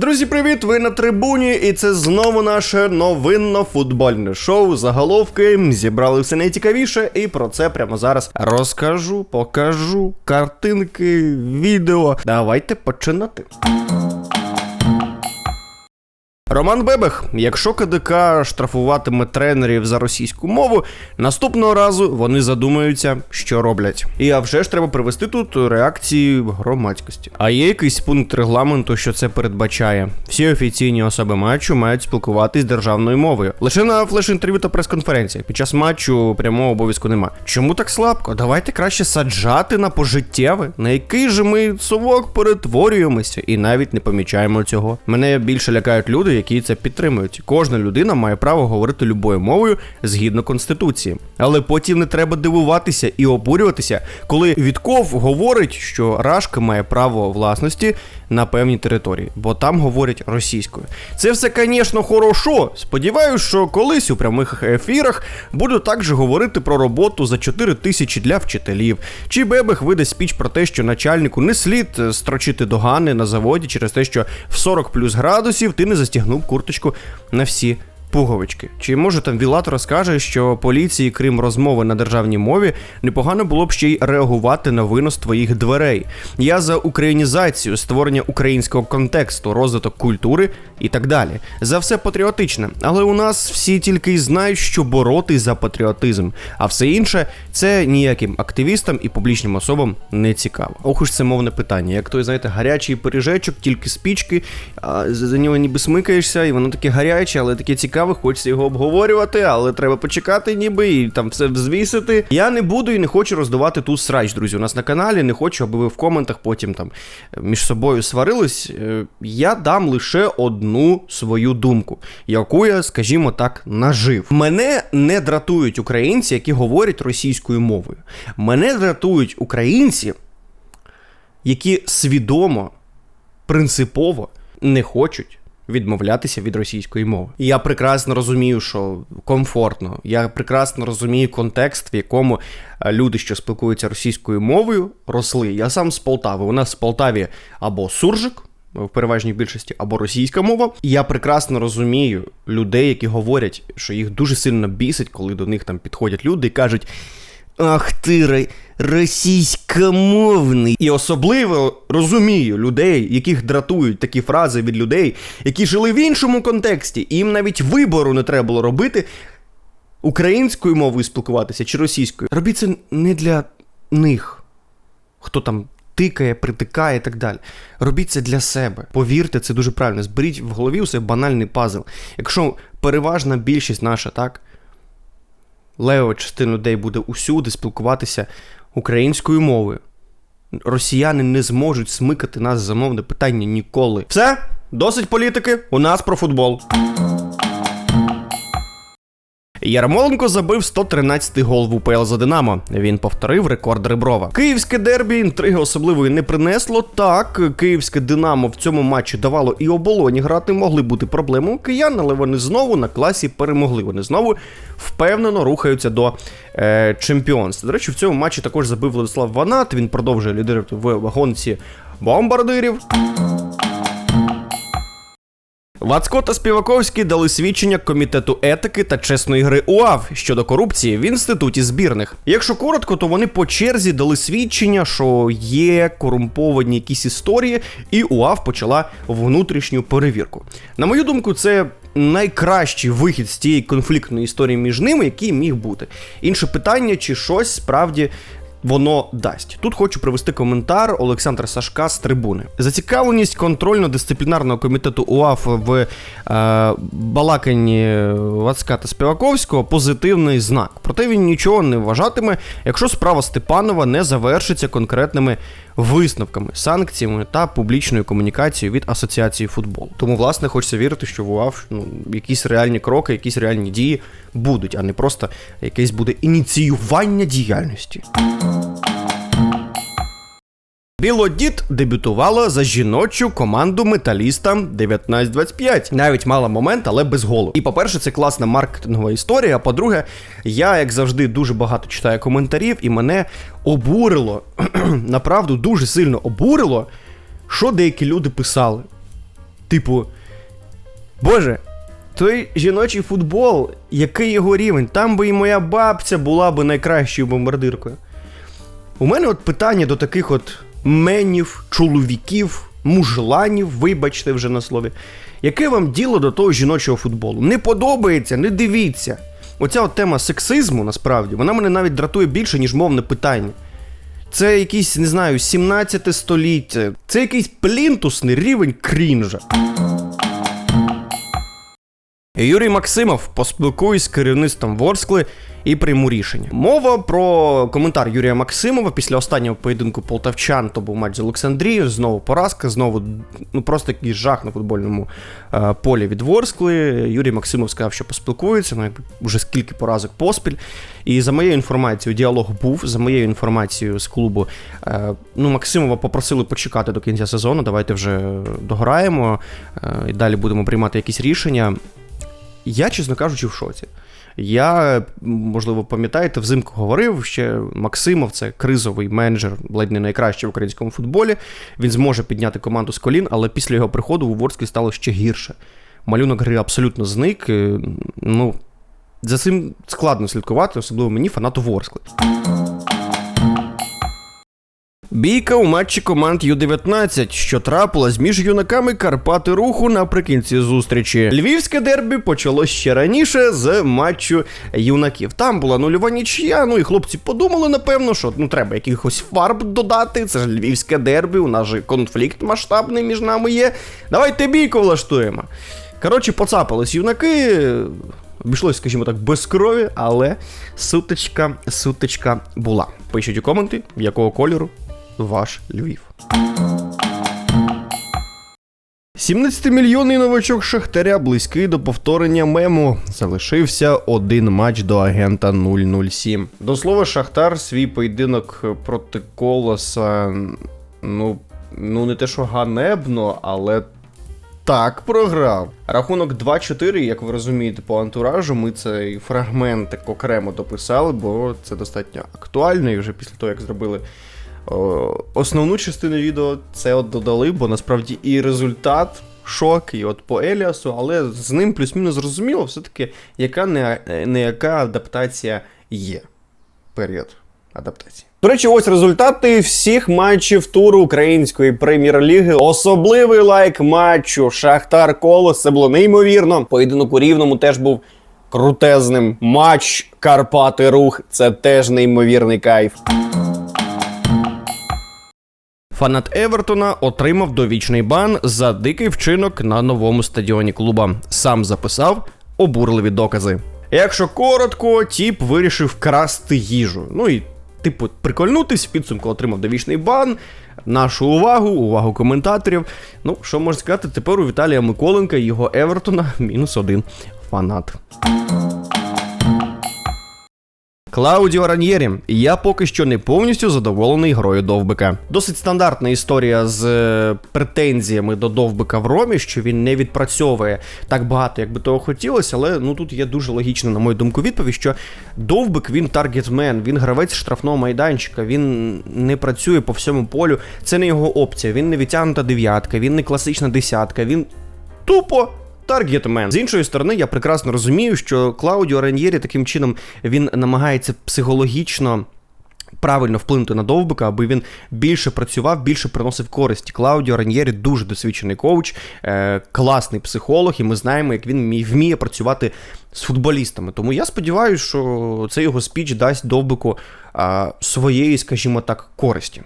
Друзі, привіт! Ви на трибуні, і це знову наше новинно-футбольне шоу. Заголовки зібрали все найцікавіше, і про це прямо зараз розкажу, покажу картинки, відео. Давайте починати. Роман Бебех, якщо КДК штрафуватиме тренерів за російську мову, наступного разу вони задумаються, що роблять. І а вже ж треба привести тут реакції громадськості. А є якийсь пункт регламенту, що це передбачає. Всі офіційні особи матчу мають спілкуватись державною мовою. Лише на флеш-інтерв'ю та прес-конференціях. Під час матчу прямого обов'язку нема. Чому так слабко? Давайте краще саджати на пожиттєве, на який же ми совок перетворюємося і навіть не помічаємо цього. Мене більше лякають люди які це підтримують. Кожна людина має право говорити любою мовою згідно конституції. Але потім не треба дивуватися і обурюватися, коли Вітков говорить, що Рашка має право власності на певній території, бо там говорять російською. Це все, звісно, хорошо. Сподіваюсь, що колись у прямих ефірах буду також говорити про роботу за 4 тисячі для вчителів. Чи Бебех видасть спіч про те, що начальнику не слід строчити догани на заводі через те, що в 40 плюс градусів ти не застігнув курточку на всі пуговички. Чи може там Вілат розкаже, що поліції, крім розмови на державній мові, непогано було б ще й реагувати на винос твоїх дверей? Я за українізацію, створення українського контексту, розвиток культури і так далі. За все патріотичне. Але у нас всі тільки й знають, що боротись за патріотизм, а все інше це ніяким активістам і публічним особам не цікаво. Ох уж це мовне питання. Як той, знаєте, гарячий пиріжечок, тільки спічки, а за нього ніби смикаєшся, і воно таке гаряче, але таке цікаве цікаве, хочеться його обговорювати, але треба почекати, ніби і там все взвісити. Я не буду і не хочу роздавати ту срач, друзі. У нас на каналі не хочу, аби ви в коментах потім там між собою сварились. Е, я дам лише одну свою думку, яку я, скажімо так, нажив. Мене не дратують українці, які говорять російською мовою. Мене дратують українці, які свідомо, принципово не хочуть відмовлятися від російської мови. І я прекрасно розумію, що комфортно. Я прекрасно розумію контекст, в якому е, люди, що спілкуються російською мовою, росли. Я сам з Полтави. У нас в Полтаві або суржик. В переважній більшості або російська мова, і я прекрасно розумію людей, які говорять, що їх дуже сильно бісить, коли до них там підходять люди і кажуть: Ах ти російськомовний. І особливо розумію людей, яких дратують такі фрази від людей, які жили в іншому контексті, і їм навіть вибору не треба було робити українською мовою спілкуватися чи російською. Робіть це не для них, хто там. Тикає, притикає і так далі. Робіть це для себе. Повірте, це дуже правильно. Зберіть в голові усе банальний пазл. Якщо переважна більшість наша, так, лева частина людей буде усюди спілкуватися українською мовою. Росіяни не зможуть смикати нас за мовне питання ніколи. Все, досить політики. У нас про футбол. Ярмоленко забив 113-й гол в УПЛ за Динамо. Він повторив рекорд Реброва. Київське дербі інтриги особливої не принесло. Так, київське Динамо в цьому матчі давало і оболоні грати, могли бути проблеми у киян, але вони знову на класі перемогли. Вони знову впевнено рухаються до е, чемпіонства. До речі, в цьому матчі також забив Владислав Ванат. Він продовжує лідерувати в гонці бомбардирів. Вацко та Співаковський дали свідчення комітету етики та чесної гри УАВ щодо корупції в інституті збірних. Якщо коротко, то вони по черзі дали свідчення, що є корумповані якісь історії, і УАВ почала внутрішню перевірку. На мою думку, це. Найкращий вихід з тієї конфліктної історії між ними, який міг бути. Інше питання, чи щось справді воно дасть. Тут хочу привести коментар Олександра Сашка з трибуни. Зацікавленість контрольно-дисциплінарного комітету УАФ в е, балаканні Вацка та Співаковського позитивний знак. Проте він нічого не вважатиме, якщо справа Степанова не завершиться конкретними висновками, санкціями та публічною комунікацією від асоціації футболу. Тому, власне, хочеться вірити, що в УАФ ну, якісь реальні кроки, якісь реальні дії будуть, а не просто якесь буде ініціювання діяльності. Білодід дебютувала за жіночу команду металіста 1925. Навіть мала момент, але без голу. І по-перше, це класна маркетингова історія. А по-друге, я, як завжди, дуже багато читаю коментарів, і мене обурило, направду дуже сильно обурило, що деякі люди писали. Типу, Боже, той жіночий футбол, який його рівень, там би і моя бабця була би найкращою бомбардиркою. У мене от питання до таких от менів, чоловіків, мужланів, вибачте вже на слові. Яке вам діло до того жіночого футболу? Не подобається, не дивіться. Оця от тема сексизму, насправді, вона мене навіть дратує більше, ніж мовне питання. Це якийсь, не знаю, 17 століття. Це якийсь плінтусний рівень крінжа. Юрій Максимов поспілкуюсь з керівництвом Ворскли і прийму рішення. Мова про коментар Юрія Максимова після останнього поєдинку полтавчан. То був матч з Олександрією. Знову поразка, знову ну просто якийсь жах на футбольному е, полі від Ворскли. Юрій Максимов сказав, що поспілкується. Ну якби вже скільки поразок поспіль. І за моєю інформацією, діалог був. За моєю інформацією з клубу, е, ну Максимова попросили почекати до кінця сезону. Давайте вже дограємо е, і далі будемо приймати якісь рішення. Я, чесно кажучи, в шоці. Я, можливо, пам'ятаєте, взимку говорив, ще Максимов це кризовий менеджер, ледь не найкращий в українському футболі. Він зможе підняти команду з колін, але після його приходу у Ворсклі стало ще гірше. Малюнок гри абсолютно зник. е, Ну, за цим складно слідкувати, особливо мені, фанату Ворскли. Бійка у матчі команд Ю-19, що трапилась між юнаками Карпати Руху наприкінці зустрічі. Львівське дербі почалось ще раніше з матчу юнаків. Там була нульова нічия. Ну і хлопці подумали, напевно, що ну треба якихось фарб додати. Це ж львівське дербі, у нас же конфлікт масштабний між нами є. Давайте бійку влаштуємо. Коротше, поцапались юнаки. Обійшлось, скажімо так, без крові, але сутичка, сутичка була. Пишіть у коменти, якого кольору ваш Львів. 17-мільйонний новачок Шахтаря близький до повторення мему. Залишився один матч до агента 007. До слова, Шахтар свій поєдинок проти Колоса. Ну, ну не те, що ганебно, але так програв. Рахунок 2-4, як ви розумієте, по антуражу ми цей фрагмент окремо дописали, бо це достатньо актуально. І вже після того, як зробили основну частину відео, це от додали, бо насправді і результат. Шок, і от по Еліасу, але з ним плюс-мінус зрозуміло, все-таки яка не, не яка адаптація є. Період адаптації. До речі, ось результати всіх матчів туру української прем'єр-ліги. Особливий лайк матчу Шахтар Колос. Це було неймовірно. Поєдинок у рівному теж був крутезним. Матч Карпати Рух. Це теж неймовірний кайф. Фанат Евертона отримав довічний бан за дикий вчинок на новому стадіоні клуба. Сам записав обурливі докази. Якщо коротко, тіп вирішив красти їжу. Ну і, типу, прикольнутись, в підсумку отримав довічний бан. Нашу увагу, увагу коментаторів. Ну, що можна сказати, тепер у Віталія Миколенка і його Евертона мінус один фанат. Клаудіо Раньєрі, я поки що не повністю задоволений грою Довбика. Досить стандартна історія з е, претензіями до Довбика в Ромі, що він не відпрацьовує так багато, як би того хотілося, але ну тут є дуже логічна, на мою думку, відповідь, що Довбик він таргетмен, він гравець штрафного майданчика, він не працює по всьому полю. Це не його опція. Він не відтягнута дев'ятка, він не класична десятка. Він тупо Таргетмен. З іншої сторони, я прекрасно розумію, що Клаудіо Раньєрі таким чином він намагається психологічно. Правильно вплинути на довбика, аби він більше працював, більше приносив користь. Клаудіо Раньєрі дуже досвідчений коуч, е, класний психолог, і ми знаємо, як він вміє працювати з футболістами. Тому я сподіваюся, що цей його спіч дасть довбику е, своєї, скажімо так, користі.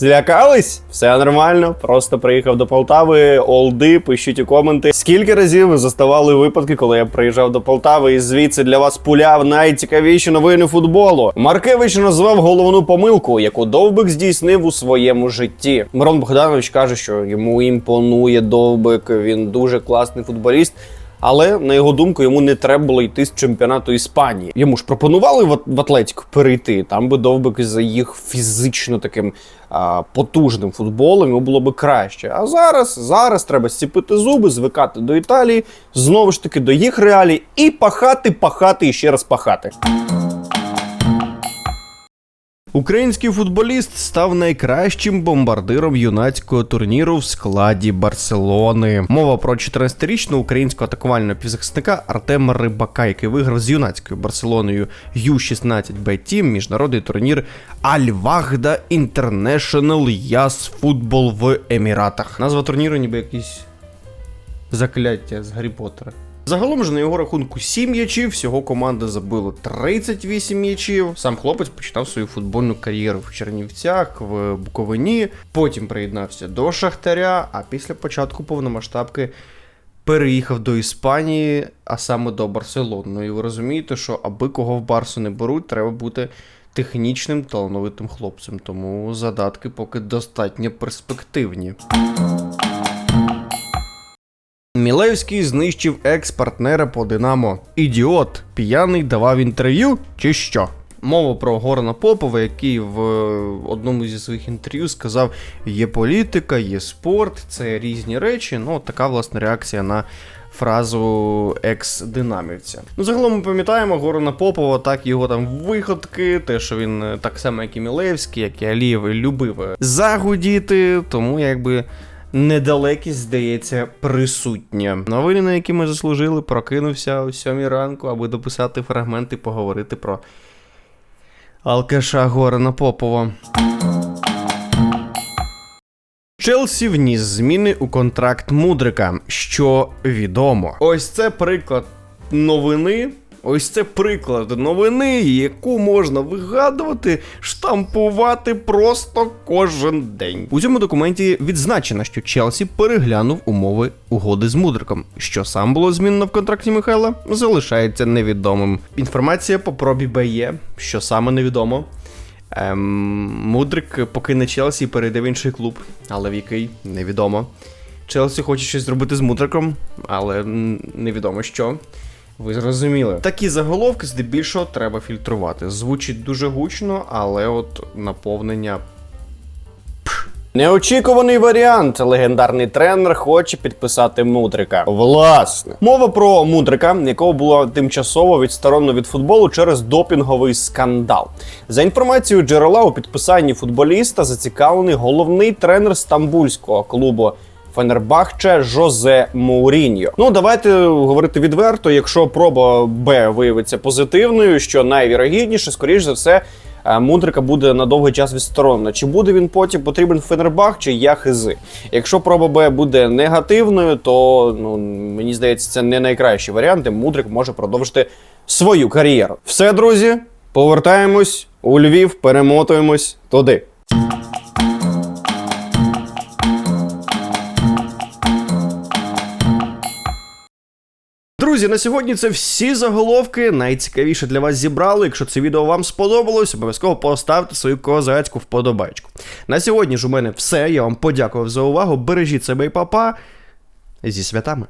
Злякались? Все нормально. Просто приїхав до Полтави. Олди, пишіть у коменти. Скільки разів заставали випадки, коли я приїжджав до Полтави і звідси для вас пуляв найцікавіші новини футболу? Маркевич назвав головну помилку, яку Довбик здійснив у своєму житті. Мирон Богданович каже, що йому імпонує Довбик. Він дуже класний футболіст. Але на його думку, йому не треба було йти з чемпіонату Іспанії. Йому ж пропонували в, Атлетіку перейти. Там би довбик за їх фізично таким а, потужним футболом йому було би краще. А зараз, зараз треба зціпити зуби, звикати до Італії, знову ж таки до їх реалій, і пахати, пахати і ще раз пахати. Український футболіст став найкращим бомбардиром юнацького турніру в складі Барселони. Мова про 14-річного українського атакувального півзахисника Артема Рибака, який виграв з юнацькою Барселоною U16 b Team міжнародний турнір Аль-Вахда International Яс Футбол в Еміратах. Назва турніру ніби якийсь закляття з Гаррі Поттера. Загалом ж на його рахунку 7 м'ячів, всього команда забила 38 м'ячів. Сам хлопець починав свою футбольну кар'єру в Чернівцях, в Буковині, потім приєднався до Шахтаря, а після початку повномасштабки переїхав до Іспанії, а саме до Барселони. Ну і ви розумієте, що аби кого в Барсу не беруть, треба бути технічним талановитим хлопцем. Тому задатки поки достатньо перспективні. Мілевський знищив екс-партнера по Динамо. Ідіот, п'яний давав інтерв'ю чи що? Мова про Горана Попова, який в е, одному зі своїх інтерв'ю сказав: є політика, є спорт, це різні речі. Ну, така власне реакція на фразу екс-динамівця. Ну, загалом ми пам'ятаємо Горана Попова, так його там виходки, те, що він е, так само, як і Мілевський, як і Алієв, любив е, загудіти, тому якби. Недалекість, здається, присутня. Новини, на які ми заслужили, прокинувся о сьомій ранку, аби дописати фрагмент і поговорити про алкаша Горана Попова. Челсі вніс зміни у контракт Мудрика, що відомо. Ось це приклад новини. Ось це приклад новини, яку можна вигадувати, штампувати просто кожен день. У цьому документі відзначено, що Челсі переглянув умови угоди з Мудриком. Що сам було змінено в контракті Михайла, залишається невідомим. Інформація по пробі Б є, що саме невідомо. Ем, Мудрик покине Челсі і перейде в інший клуб, але в який невідомо. Челсі хоче щось зробити з Мудриком, але невідомо що. Ви зрозуміли. Такі заголовки здебільшого треба фільтрувати. Звучить дуже гучно, але от наповнення. Неочікуваний варіант. Легендарний тренер хоче підписати Мудрика. Власне, мова про Мудрика, якого було тимчасово відсторонено від футболу через допінговий скандал. За інформацією джерела у підписанні футболіста зацікавлений головний тренер стамбульського клубу. Фенербахче Жозе Моуріньо. Ну давайте говорити відверто. Якщо проба Б виявиться позитивною, що найвірогідніше, скоріш за все, е, Мудрика буде на довгий час відсторонено. Чи буде він потім потрібен Фенербах, чи я хизи? Якщо проба Б буде негативною, то ну мені здається, це не найкращий варіант. і Мудрик може продовжити свою кар'єру. Все, друзі, повертаємось у Львів, перемотуємось туди. Друзі, на сьогодні це всі заголовки. Найцікавіше для вас зібрали. Якщо це відео вам сподобалось, обов'язково поставте свою козацьку вподобайку. На сьогодні ж у мене все. Я вам подякував за увагу. Бережіть себе і папа. Зі святами.